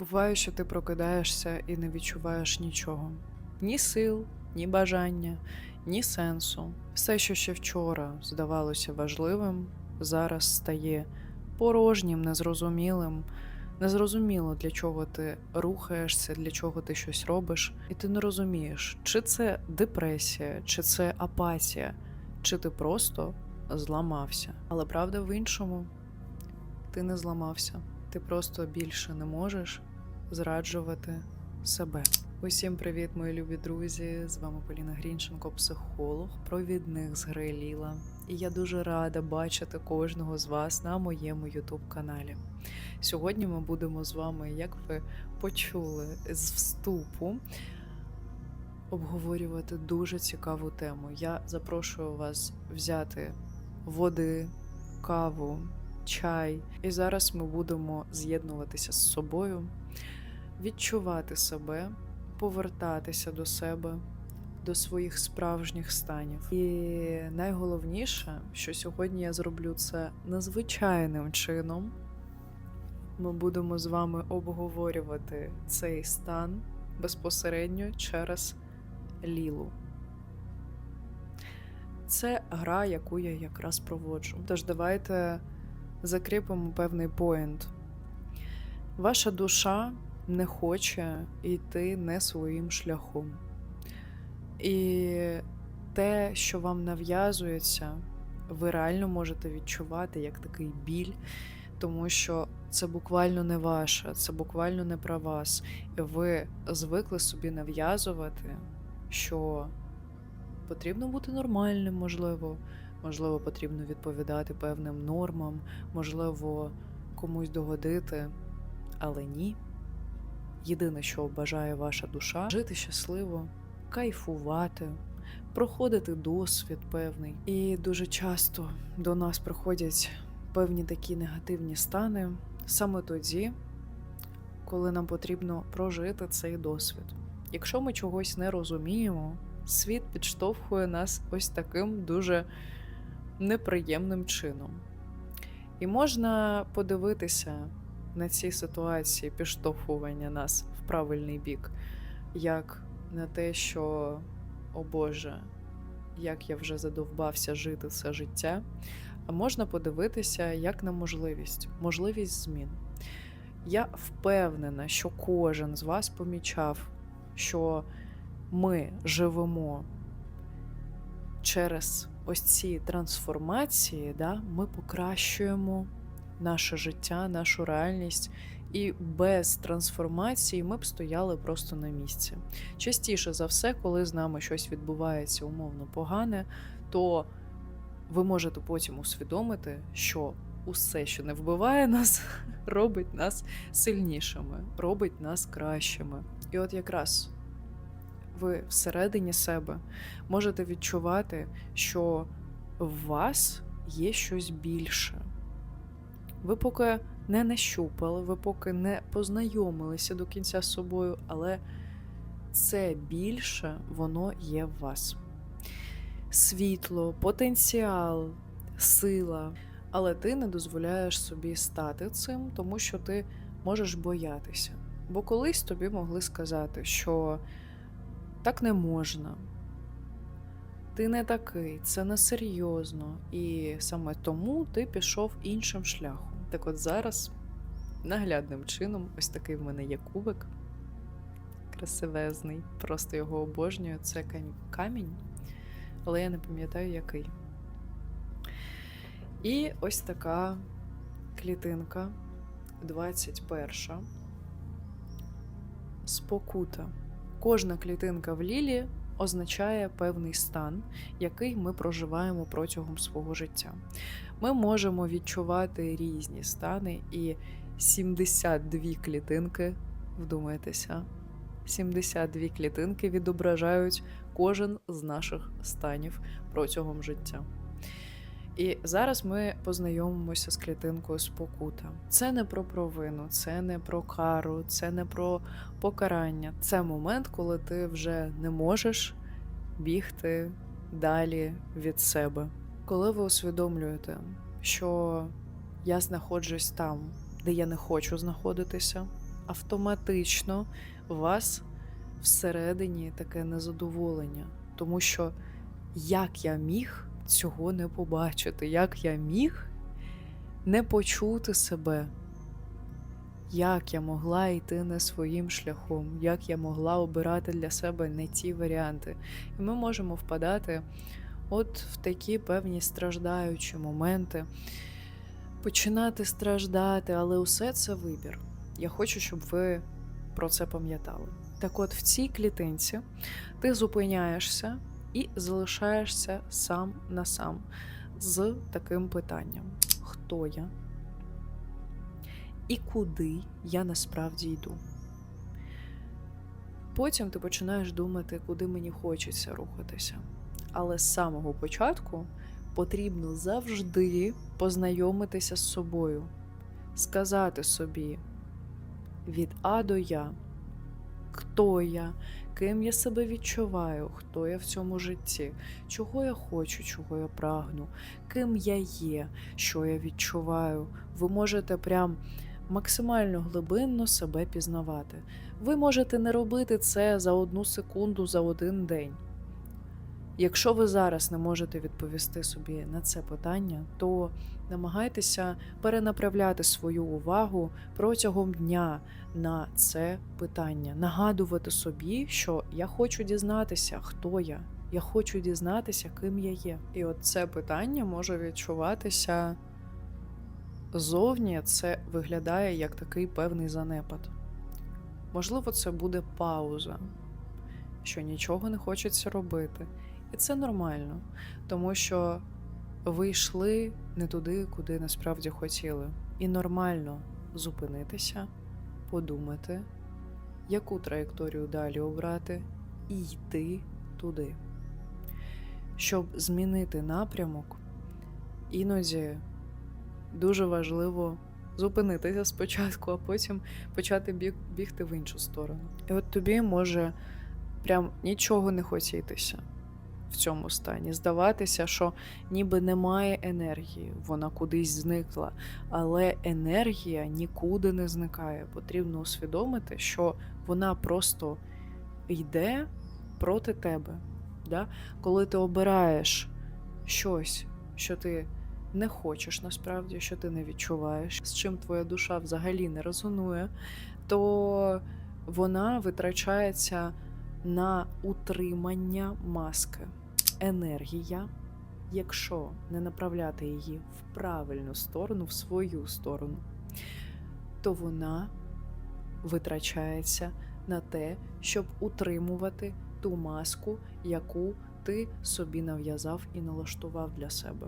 Буває, що ти прокидаєшся і не відчуваєш нічого: ні сил, ні бажання, ні сенсу. Все, що ще вчора здавалося важливим, зараз стає порожнім, незрозумілим. Незрозуміло, для чого ти рухаєшся, для чого ти щось робиш, і ти не розумієш, чи це депресія, чи це апатія, чи ти просто зламався. Але правда в іншому, ти не зламався. Ти просто більше не можеш зраджувати себе. Усім привіт, мої любі друзі! З вами Поліна Грінченко, психолог, провідник з гри. І я дуже рада бачити кожного з вас на моєму youtube каналі. Сьогодні ми будемо з вами, як ви почули з вступу, обговорювати дуже цікаву тему. Я запрошую вас взяти води, каву, чай. І зараз ми будемо з'єднуватися з собою, відчувати себе, повертатися до себе, до своїх справжніх станів. І найголовніше, що сьогодні я зроблю це незвичайним чином. Ми будемо з вами обговорювати цей стан безпосередньо через Лілу. Це гра, яку я якраз проводжу. Тож давайте закріпимо певний поінт. Ваша душа не хоче йти не своїм шляхом. І те, що вам нав'язується, ви реально можете відчувати як такий біль, тому що це буквально не ваше, це буквально не про вас. І ви звикли собі нав'язувати, що потрібно бути нормальним, можливо, можливо, потрібно відповідати певним нормам, можливо, комусь догодити, але ні. Єдине, що бажає ваша душа, жити щасливо, кайфувати, проходити досвід певний. І дуже часто до нас приходять певні такі негативні стани саме тоді, коли нам потрібно прожити цей досвід. Якщо ми чогось не розуміємо, світ підштовхує нас ось таким дуже неприємним чином. І можна подивитися на ці ситуації підштовхування нас в правильний бік, як на те, що, о Боже, як я вже задовбався жити це життя, можна подивитися як на можливість, можливість змін. Я впевнена, що кожен з вас помічав, що ми живемо через ось ці трансформації, да, ми покращуємо наше життя, нашу реальність. І без трансформації ми б стояли просто на місці. Частіше за все, коли з нами щось відбувається умовно погане, то ви можете потім усвідомити, що усе, що не вбиває нас, робить нас сильнішими, робить нас кращими. І от якраз ви всередині себе можете відчувати, що в вас є щось більше. Ви поки не нащупали, ви поки не познайомилися до кінця з собою, але це більше воно є в вас. Світло, потенціал, сила. Але ти не дозволяєш собі стати цим, тому що ти можеш боятися. Бо колись тобі могли сказати, що так не можна, ти не такий, це не серйозно, і саме тому ти пішов іншим шляхом. Так от зараз наглядним чином, ось такий в мене є кубик красивезний, просто його обожнюю. Це камінь, але я не пам'ятаю який. І ось така клітинка 21. Спокута. Кожна клітинка в лілі означає певний стан, який ми проживаємо протягом свого життя. Ми можемо відчувати різні стани, і 72 клітинки, вдумайтеся, 72 клітинки відображають кожен з наших станів протягом життя. І зараз ми познайомимося з клітинкою спокута. Це не про провину, це не про кару, це не про покарання. Це момент, коли ти вже не можеш бігти далі від себе. Коли ви усвідомлюєте, що я знаходжусь там, де я не хочу знаходитися, автоматично у вас всередині таке незадоволення, тому що як я міг цього не побачити, як я міг не почути себе, як я могла йти не своїм шляхом, як я могла обирати для себе не ті варіанти. І ми можемо впадати от в такі певні страждаючі моменти, починати страждати, але усе це вибір. Я хочу, щоб ви про це пам'ятали. Так от в цій клітинці ти зупиняєшся і залишаєшся сам на сам з таким питанням: хто я? І куди я насправді йду? Потім ти починаєш думати, куди мені хочеться рухатися. Але з самого початку потрібно завжди познайомитися з собою, сказати собі від А до Я, хто я, ким я себе відчуваю, хто я в цьому житті, чого я хочу, чого я прагну, ким я є, що я відчуваю. Ви можете прям максимально глибинно себе пізнавати. Ви можете не робити це за одну секунду, за один день. Якщо ви зараз не можете відповісти собі на це питання, то намагайтеся перенаправляти свою увагу протягом дня на це питання, нагадувати собі, що я хочу дізнатися, хто я. Я хочу дізнатися, ким я є. І от це питання може відчуватися зовні, це виглядає як такий певний занепад. Можливо, це буде пауза, що нічого не хочеться робити. І це нормально, тому що ви йшли не туди, куди насправді хотіли. І нормально зупинитися, подумати, яку траєкторію далі обрати, і йти туди. Щоб змінити напрямок, іноді дуже важливо зупинитися спочатку, а потім почати біг, бігти в іншу сторону. І от тобі може прям нічого не хотітися в цьому стані. Здаватися, що ніби немає енергії, вона кудись зникла. Але енергія нікуди не зникає. Потрібно усвідомити, що вона просто йде проти тебе. Да? Коли ти обираєш щось, що ти не хочеш насправді, що ти не відчуваєш, з чим твоя душа взагалі не резонує, то вона витрачається на утримання маски. Енергія, якщо не направляти її в правильну сторону, в свою сторону, то вона витрачається на те, щоб утримувати ту маску, яку ти собі нав'язав і налаштував для себе.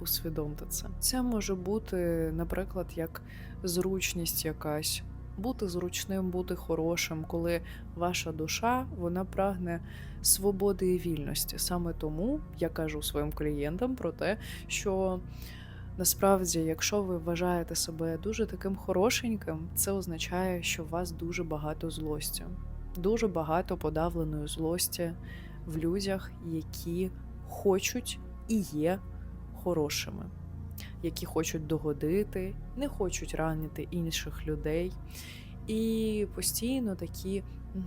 Усвідомте це. Це може бути, наприклад, як зручність якась, бути зручним, бути хорошим, коли ваша душа вона прагне свободи і вільності. Саме тому я кажу своїм клієнтам про те, що насправді, якщо ви вважаєте себе дуже таким хорошеньким, це означає, що у вас дуже багато злості, дуже багато подавленої злості в людях, які хочуть і є хорошими, які хочуть догодити, не хочуть ранити інших людей. І постійно такі, угу,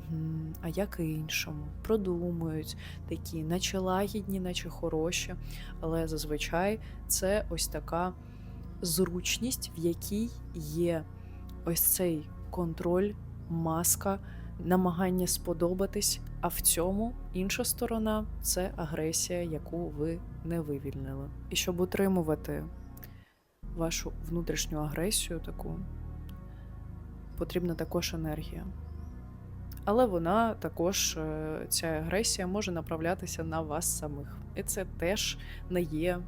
а як іншому, продумують такі, наче лагідні, наче хороші. Але зазвичай це ось така зручність, в якій є ось цей контроль, маска, намагання сподобатись. А в цьому інша сторона це агресія, яку ви не вивільнили. І щоб утримувати вашу внутрішню агресію, таку потрібна також енергія. Але вона також, е, ця агресія може направлятися на вас самих. І це теж не є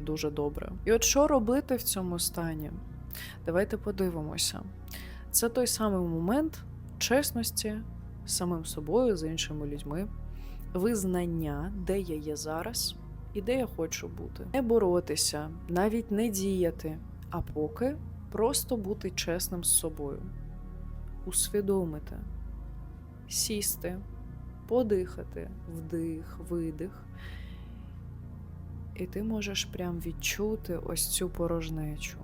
дуже добре. І от що робити в цьому стані? Давайте подивимося. Це той самий момент чесності з самим собою, з іншими людьми, визнання, де я є зараз і де я хочу бути. Не боротися, навіть не діяти, а поки просто бути чесним з собою, усвідомити, сісти, подихати, вдих, видих. І ти можеш прям відчути ось цю порожнечу,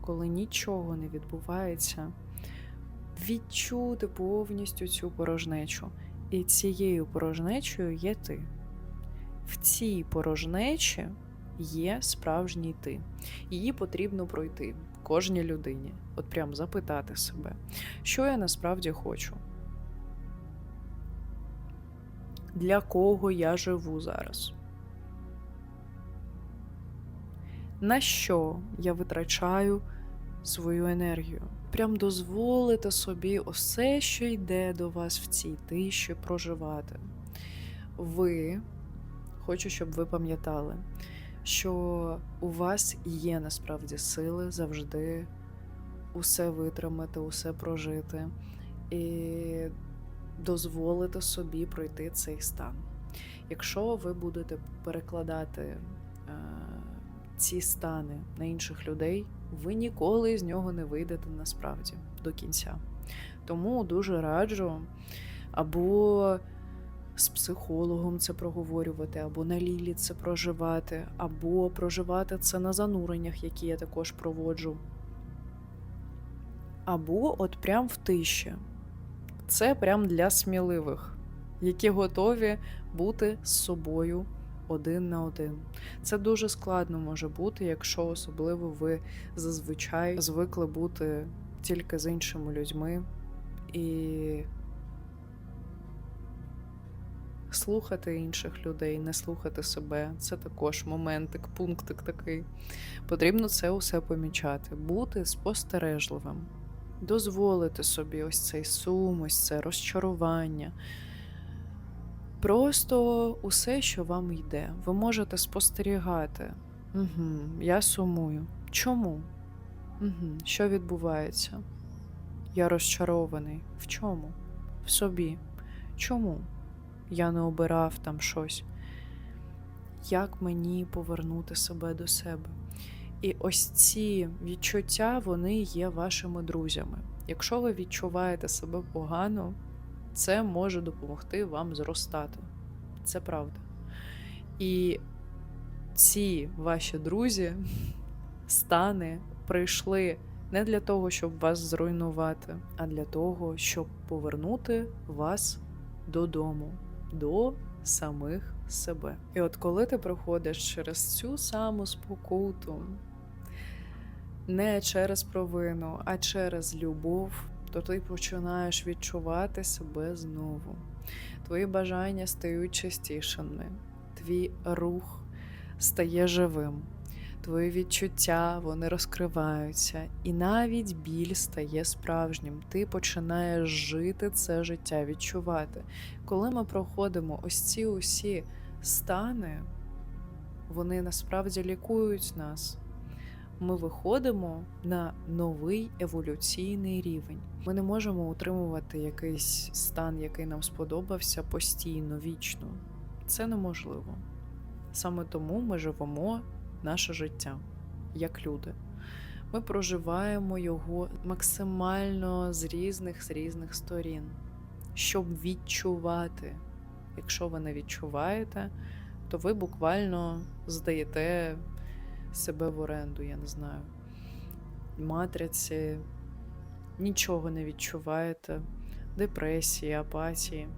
коли нічого не відбувається, відчути повністю цю порожнечу. І цією порожнечею є ти. В цій порожнечі є справжній ти. Її потрібно пройти кожній людині. От прям запитати себе, що я насправді хочу. Для кого я живу зараз? На що я витрачаю свою енергію? Прям дозволити собі усе, що йде до вас в цій тиші, проживати. Ви, хочу, щоб ви пам'ятали, що у вас є насправді сили завжди усе витримати, усе прожити і дозволити собі пройти цей стан. Якщо ви будете перекладати е, ці стани на інших людей, ви ніколи з нього не вийдете насправді до кінця. Тому дуже раджу або з психологом це проговорювати, або на лілі це проживати, або проживати це на зануреннях, які я також проводжу. Або от прям в тиші. Це прям для сміливих, які готові бути з собою один на один. Це дуже складно може бути, якщо особливо ви зазвичай звикли бути тільки з іншими людьми і слухати інших людей, не слухати себе. Це також моментик, пунктик такий. Потрібно це усе помічати, бути спостережливим, дозволити собі ось цей сум, ось це розчарування. Просто усе, що вам йде. Ви можете спостерігати. Угу, Я сумую. Чому? Угу, Що відбувається? Я розчарований. В чому? В собі. Чому? Я не обирав там щось. Як мені повернути себе до себе? І ось ці відчуття, вони є вашими друзями. Якщо ви відчуваєте себе погано, це може допомогти вам зростати. Це правда. І ці ваші друзі, стани прийшли не для того, щоб вас зруйнувати, а для того, щоб повернути вас додому, до самих себе. І от коли ти проходиш через цю саму спокуту, не через провину, а через любов, то ти починаєш відчувати себе знову. Твої бажання стають частішими, твій рух стає живим, твої відчуття вони розкриваються, і навіть біль стає справжнім. Ти починаєш жити це життя, відчувати. Коли ми проходимо ось ці усі стани, вони насправді лікують нас. Ми виходимо на новий еволюційний рівень. Ми не можемо утримувати якийсь стан, який нам сподобався постійно, вічно. Це неможливо. Саме тому ми живемо наше життя як люди. Ми проживаємо його максимально з різних з різних сторін, щоб відчувати. Якщо ви не відчуваєте, то ви буквально здаєте себе в оренду, я не знаю. Матриці, нічого не відчуваєте, депресії, апатії.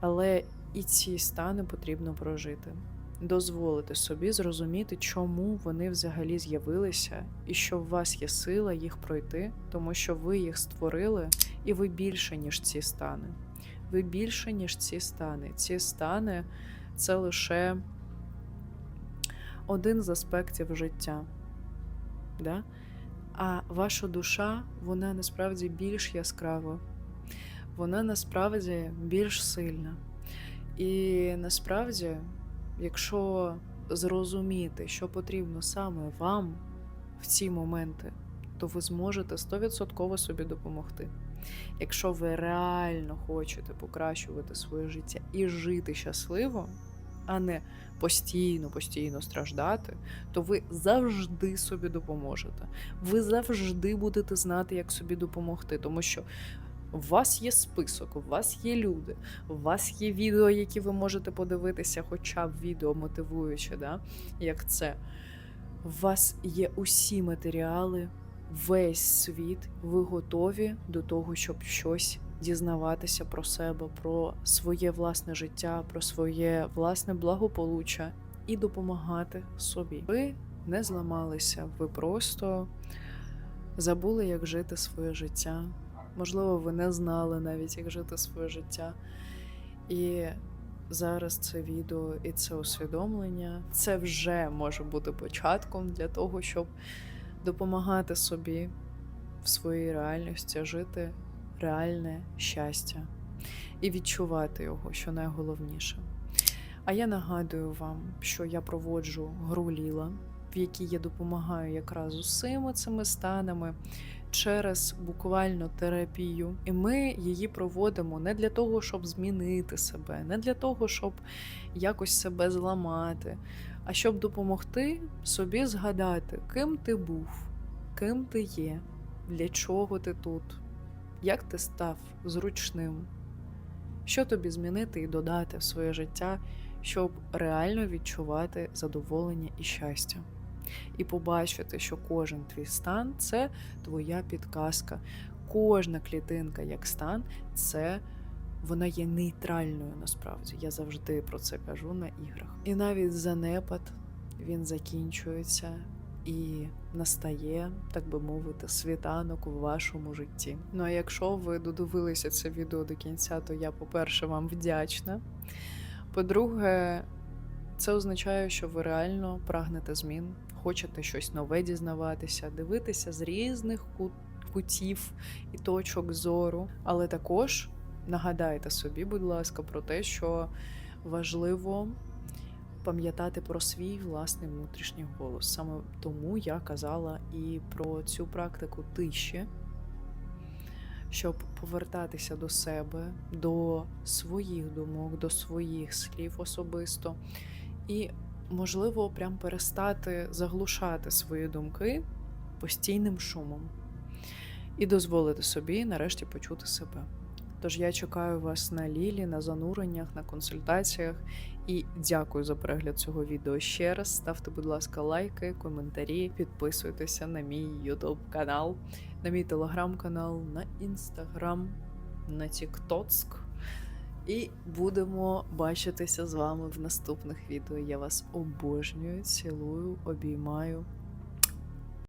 Але і ці стани потрібно прожити. Дозволити собі зрозуміти, чому вони взагалі з'явилися, і що в вас є сила їх пройти, тому що ви їх створили, і ви більше, ніж ці стани. Ви більше, ніж ці стани. Ці стани це лише один з аспектів життя. Да? А ваша душа, вона насправді більш яскрава, вона насправді більш сильна. І насправді, якщо зрозуміти, що потрібно саме вам в ці моменти, то ви зможете 100% собі допомогти. Якщо ви реально хочете покращувати своє життя і жити щасливо, а не постійно, постійно страждати, то ви завжди собі допоможете. Ви завжди будете знати, як собі допомогти, тому що. У вас є список, у вас є люди, у вас є відео, які ви можете подивитися, хоча б відео мотивуюче, да? як це. У вас є усі матеріали, весь світ, ви готові до того, щоб щось дізнаватися про себе, про своє власне життя, про своє власне благополуччя і допомагати собі. Ви не зламалися, ви просто забули, як жити своє життя. Можливо, ви не знали навіть, як жити своє життя. І зараз це відео і це усвідомлення це вже може бути початком для того, щоб допомагати собі в своїй реальності жити реальне щастя і відчувати його, що найголовніше. А я нагадую вам, що я проводжу гру Ліла, в якій я допомагаю якраз усіма цими станами через буквально терапію. І ми її проводимо не для того, щоб змінити себе, не для того, щоб якось себе зламати, а щоб допомогти собі згадати, ким ти був, ким ти є, для чого ти тут, як ти став зручним, що тобі змінити і додати в своє життя, щоб реально відчувати задоволення і щастя. І побачити, що кожен твій стан це твоя підказка. Кожна клітинка, як стан, це вона є нейтральною насправді. Я завжди про це кажу на іграх. І навіть занепад він закінчується і настає, так би мовити, світанок у вашому житті. Ну а якщо ви додивилися це відео до кінця, то я, по-перше, вам вдячна. По-друге, це означає, що ви реально прагнете змін, хочете щось нове дізнаватися, дивитися з різних кутів і точок зору. Але також нагадайте собі, будь ласка, про те, що важливо пам'ятати про свій власний внутрішній голос. Саме тому я казала і про цю практику тиші, щоб повертатися до себе, до своїх думок, до своїх слів особисто. І, можливо, прям перестати заглушати свої думки постійним шумом і дозволити собі нарешті почути себе. Тож я чекаю вас на Лілі, на зануреннях, на консультаціях і дякую за перегляд цього відео ще раз. Ставте, будь ласка, лайки, коментарі, підписуйтеся на мій YouTube канал, на мій телеграм-канал, на інстаграм, на Тіктоцк. І будемо бачитися з вами в наступних відео. Я вас обожнюю, цілую, обіймаю.